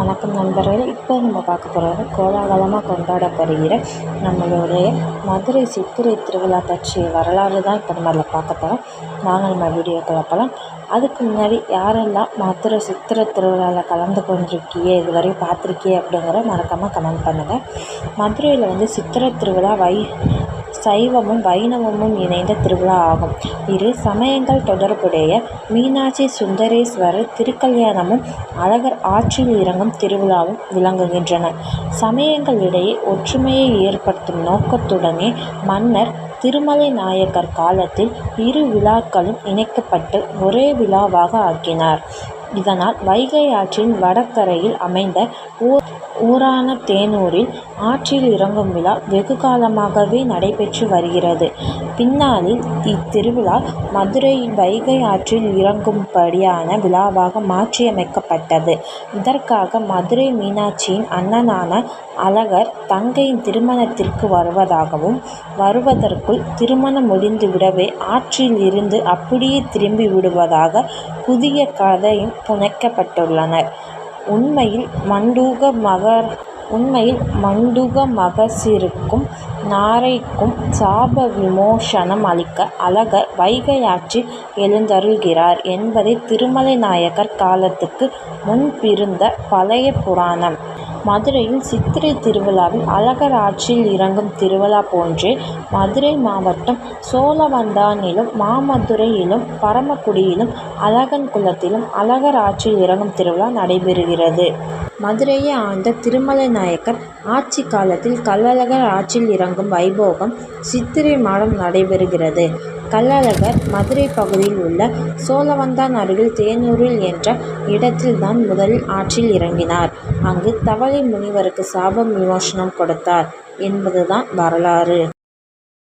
வணக்கம் நண்பர்களே இப்போ நம்ம பார்க்க போகிறது கோலாகலமாக கொண்டாடப்படுகிற நம்மளுடைய மதுரை சித்திரை திருவிழா பற்றிய வரலாறு தான் இப்போ நம்ம அதில் பார்க்க போகிறோம் வாங்க நம்ம வீடியோக்குள்ள போகலாம். அதுக்கு முன்னாடி யாரெல்லாம் மதுரை சித்திரை திருவிழாவில் கலந்து கொண்டிருக்கியே இதுவரையும் பார்த்துருக்கியே அப்படிங்கிற மறக்காமல் கமெண்ட் பண்ணுங்கள் மதுரையில் வந்து சித்திரை திருவிழா வை சைவமும் வைணவமும் இணைந்த திருவிழா ஆகும். இரு சமயங்கள் தொடர்புடைய மீனாட்சி சுந்தரேஸ்வரர் திருக்கல்யாணமும் அழகர் ஆற்றில் இறங்கும் திருவிழாவும் விளங்குகின்றன. சமயங்களிடையே ஒற்றுமையை ஏற்படுத்தும் நோக்கத்துடனே மன்னர் திருமலை நாயக்கர் காலத்தில் இரு விழாக்களும் இணைக்கப்பட்டு ஒரே விழாவாக ஆக்கினார். இதனால் வைகை ஆற்றின் வடகரையில் அமைந்த ஊர் ஊரான தேனூரில் ஆற்றில் இறங்கும் விழா வெகு காலமாகவே நடைபெற்று வருகிறது. பின்னாளில் இத்திருவிழா மதுரையில் வைகை ஆற்றில் இறங்கும்படியான விழாவாக மாற்றியமைக்கப்பட்டது. இதற்காக மதுரை மீனாட்சியின் அண்ணனான அழகர் தங்கையின் திருமணத்திற்கு வருவதாகவும் வருவதற்குள் திருமணம் முடிந்துவிடவே ஆற்றில் இருந்து அப்படியே திரும்பி விடுவதாக புதிய கதையும் புனைக்கப்பட்டுள்ளனர். உண்மையில் மண்டூக மகர் உண்மையில் மண்டூக மகசிருக்கும் நாரைக்கும் சாப விமோசனம் அளிக்க அழகர் வைகை ஆற்றில் எழுந்தருள்கிறார் என்பதே திருமலை நாயக்கர் காலத்துக்கு முன்பிருந்த பழைய புராணம். மதுரையில் சித்திரை திருவிழாவில் அழகர் ஆற்றில் இறங்கும் திருவிழா போன்றே மதுரை மாவட்டம் சோழவந்தானிலும் மாமதுரையிலும் பரமக்குடியிலும் அழகன் குளத்திலும் அழகர் ஆற்றில் இறங்கும் திருவிழா நடைபெறுகிறது. மதுரையை ஆண்ட திருமலை நாயக்கர் ஆட்சி காலத்தில் கள்ளழகர் ஆற்றில் இறங்கும் வைபோகம் சித்திரை மாதம் நடைபெறுகிறது. கள்ளழகர் மதுரை பகுதியில் உள்ள சோழவந்தான் அருகில் தேனூரில் என்ற இடத்தில் தான் முதலில் ஆற்றில் இறங்கினார். அங்கு தவளை முனிவருக்கு சாப விமோசனம் கொடுத்தார் என்பதுதான் வரலாறு.